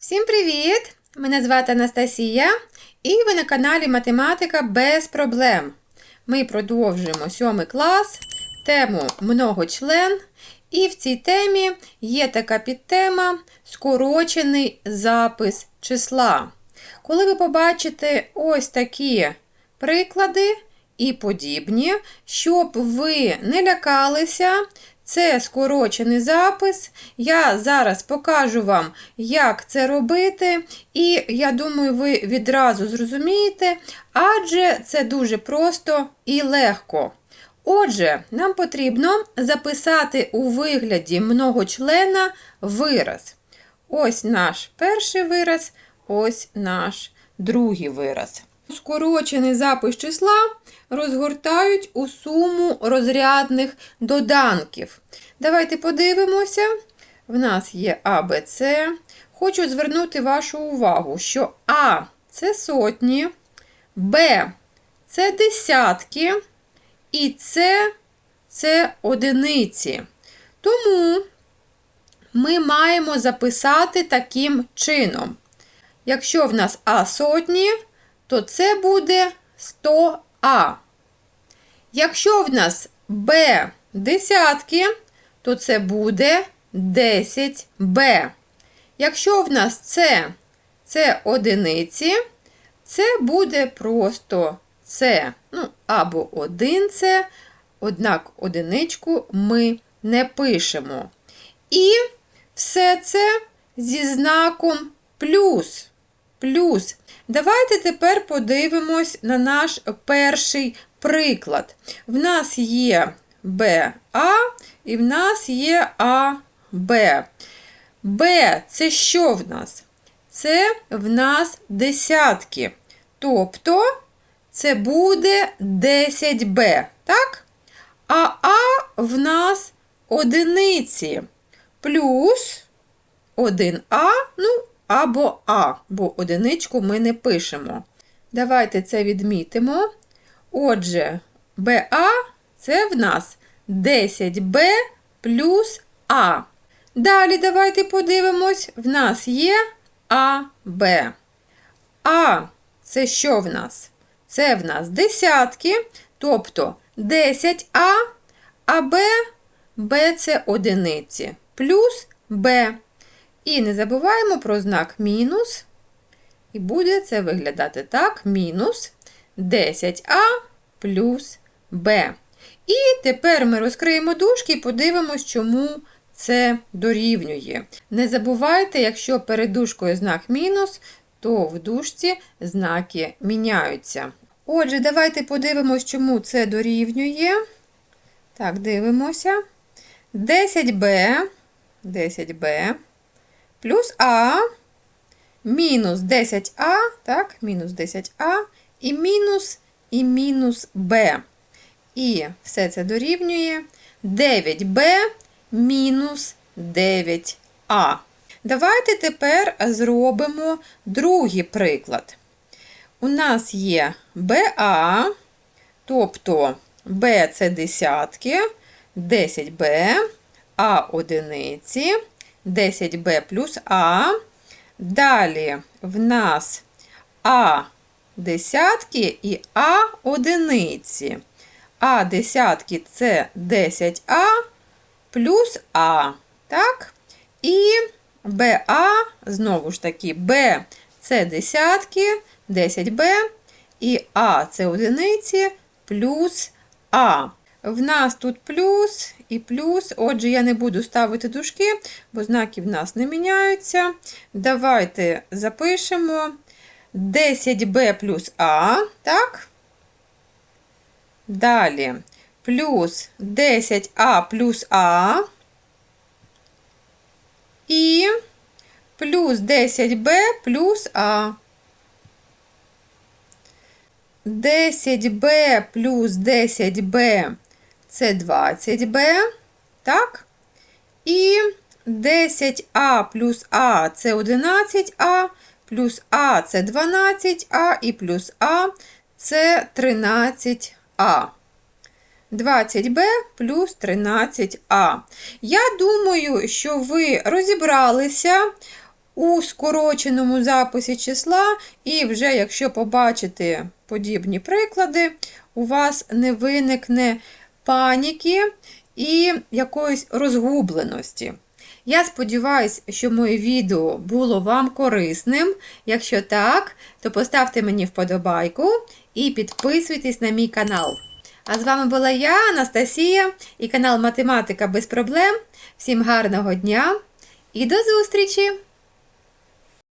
Всім привіт! Мене звати Анастасія і ви на каналі Математика без проблем. Ми продовжуємо 7 клас, тему многочлен. І в цій темі є така підтема скорочений запис числа. Коли ви побачите ось такі приклади і подібні, щоб ви не лякалися, це скорочений запис. Я зараз покажу вам, як це робити, і я думаю, ви відразу зрозумієте, адже це дуже просто і легко. Отже, нам потрібно записати у вигляді многочлена вираз. Ось наш перший вираз, ось наш другий вираз. Скорочений запис числа розгортають у суму розрядних доданків. Давайте подивимося. В нас є А. Хочу звернути вашу увагу, що А це сотні, Б це десятки, і С це одиниці. Тому ми маємо записати таким чином. Якщо в нас А сотні, то це буде 100А. Якщо в нас Б десятки, то це буде 10Б. Якщо в нас С це одиниці, це буде просто С. Ну, або 1 С, однак одиничку ми не пишемо. І все це зі знаком плюс. Плюс. Давайте тепер подивимось на наш перший приклад. В нас є БА і в нас є АБ. Б це що в нас? Це в нас десятки. Тобто це буде 10Б, так? А А в нас одиниці. Плюс 1А, ну, або А, бо одиничку ми не пишемо. Давайте це відмітимо. Отже, БА це в нас 10Б плюс А. Далі давайте подивимось, в нас є АБ. А це що в нас? Це в нас десятки, тобто 10А, а Б, Б це одиниці, плюс Б. І не забуваємо про знак мінус. І буде це виглядати так: мінус 10а плюс Б. І тепер ми розкриємо дужки і подивимось, чому це дорівнює. Не забувайте, якщо перед дужкою знак мінус, то в дужці знаки міняються. Отже, давайте подивимось, чому це дорівнює. Так, дивимося. 10b, 10b плюс А, мінус 10А, так, мінус 10А, і мінус і мінус Б. І все це дорівнює 9Б мінус 9А. Давайте тепер зробимо другий приклад. У нас є БА, тобто Б це десятки, 10Б, А одиниці. 10b плюс А. Далі в нас А десятки і А одиниці. А десятки це 10А плюс А. Так? І БА, знову ж таки, Б це десятки, 10Б, і А це одиниці плюс А. В нас тут плюс і плюс, отже, я не буду ставити дужки, бо знаки в нас не міняються. Давайте запишемо 10b плюс А, так? Далі плюс 10а плюс А. І плюс 10b плюс А. 10b плюс 10b це 20b, так? І 10а плюс А це 11а, плюс А це 12а і плюс А це 13а. 20b плюс 13а. Я думаю, що ви розібралися у скороченому записі числа, і вже якщо побачите подібні приклади, у вас не виникне паніки і якоїсь розгубленості. Я сподіваюся, що моє відео було вам корисним. Якщо так, то поставте мені вподобайку і підписуйтесь на мій канал. А з вами була я, Анастасія, і канал Математика без проблем. Всім гарного дня і до зустрічі!